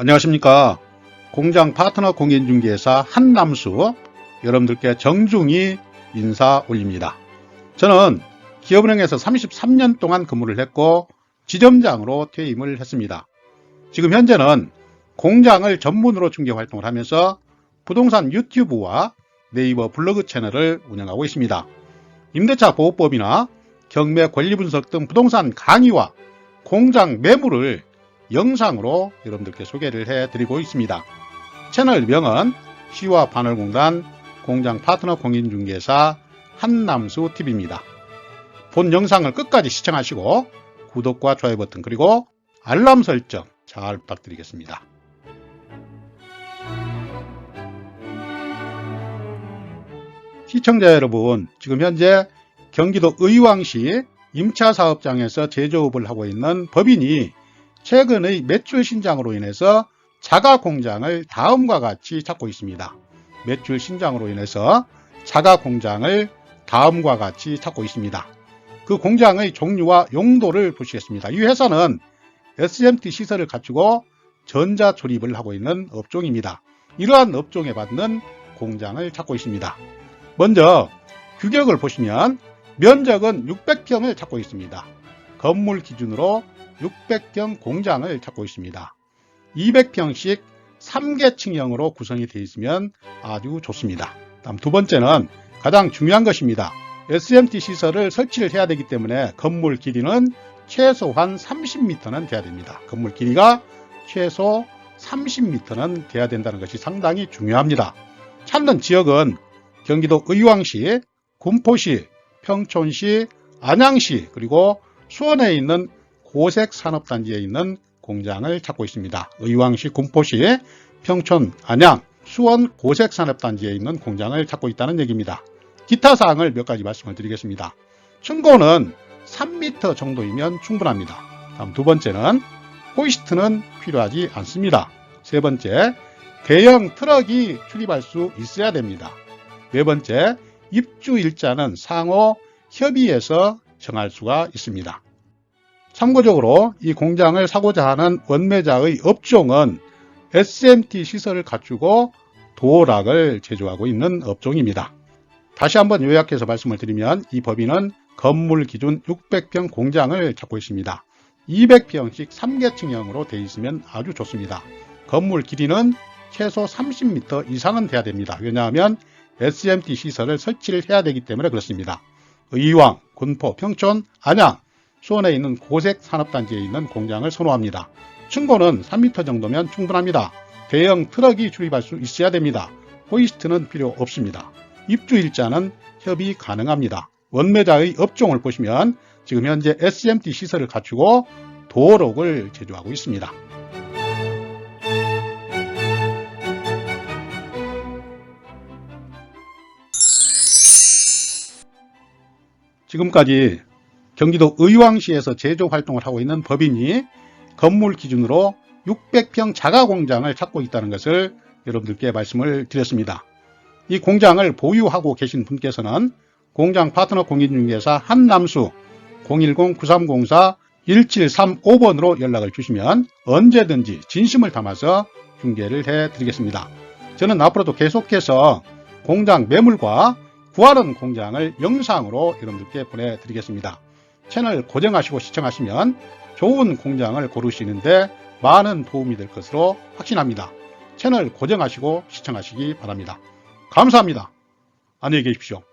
안녕하십니까. 공장 파트너 공인중개사 한남수 여러분들께 정중히 인사 올립니다. 저는 기업은행에서 33년 동안 근무를 했고 지점장으로 퇴임을 했습니다. 지금 현재는 공장을 전문으로 중개 활동을 하면서 부동산 유튜브와 네이버 블로그 채널을 운영하고 있습니다. 임대차 보호법이나 경매 권리 분석 등 부동산 강의와 공장 매물을 영상으로 여러분들께 소개를 해드리고 있습니다. 채널명은 시와 바늘공단 공장 파트너 공인중개사 한남수 TV입니다. 본 영상을 끝까지 시청하시고 구독과 좋아요 버튼 그리고 알람 설정 잘 부탁드리겠습니다. 시청자 여러분, 지금 현재 경기도 의왕시 임차사업장에서 제조업을 하고 있는 법인이 최근의 매출 신장으로 인해서 자가 공장을 다음과 같이 찾고 있습니다. 매출 신장으로 인해서 자가 공장을 다음과 같이 찾고 있습니다. 그 공장의 종류와 용도를 보시겠습니다. 이 회사는 SMT 시설을 갖추고 전자 조립을 하고 있는 업종입니다. 이러한 업종에 받는 공장을 찾고 있습니다. 먼저 규격을 보시면 면적은 600평을 찾고 있습니다. 건물 기준으로 600평 공장을 찾고 있습니다. 200평씩 3계층형으로 구성이 되어 있으면 아주 좋습니다. 다음 두 번째는 가장 중요한 것입니다. SMT 시설을 설치를 해야 되기 때문에 건물 길이는 최소한 30m는 돼야 됩니다. 건물 길이가 최소 30m는 돼야 된다는 것이 상당히 중요합니다. 찾는 지역은 경기도 의왕시, 군포시, 평촌시, 안양시 그리고 수원에 있는 고색 산업단지에 있는 공장을 찾고 있습니다. 의왕시, 군포시, 평촌, 안양, 수원 고색 산업단지에 있는 공장을 찾고 있다는 얘기입니다. 기타 사항을 몇 가지 말씀을 드리겠습니다. 층고는 3m 정도이면 충분합니다. 다음 두 번째는 호이스트는 필요하지 않습니다. 세 번째, 대형 트럭이 출입할 수 있어야 됩니다. 네 번째, 입주 일자는 상호 협의해서 정할 수가 있습니다. 참고적으로 이 공장을 사고자 하는 원매자의 업종은 SMT 시설을 갖추고 도락을 제조하고 있는 업종입니다. 다시 한번 요약해서 말씀을 드리면 이 법인은 건물 기준 600평 공장을 찾고 있습니다. 200평씩 3계층형으로 되어 있으면 아주 좋습니다. 건물 길이는 최소 30m 이상은 돼야 됩니다. 왜냐하면 SMT 시설을 설치를 해야 되기 때문에 그렇습니다. 의왕, 군포, 평촌, 안양, 수원에 있는 고색 산업단지에 있는 공장을 선호합니다. 층고는 3m 정도면 충분합니다. 대형 트럭이 출입할 수 있어야 됩니다. 호이스트는 필요 없습니다. 입주 일자는 협의 가능합니다. 원매자의 업종을 보시면 지금 현재 SMT 시설을 갖추고 도록을 제조하고 있습니다. 지금까지 경기도 의왕시에서 제조 활동을 하고 있는 법인이 건물 기준으로 600평 자가 공장을 찾고 있다는 것을 여러분들께 말씀을 드렸습니다. 이 공장을 보유하고 계신 분께서는 공장 파트너 공인중개사 한남수 010-9304-1735번으로 연락을 주시면 언제든지 진심을 담아서 중개를 해 드리겠습니다. 저는 앞으로도 계속해서 공장 매물과 구하는 공장을 영상으로 여러분들께 보내드리겠습니다. 채널 고정하시고 시청하시면 좋은 공장을 고르시는데 많은 도움이 될 것으로 확신합니다. 채널 고정하시고 시청하시기 바랍니다. 감사합니다. 안녕히 계십시오.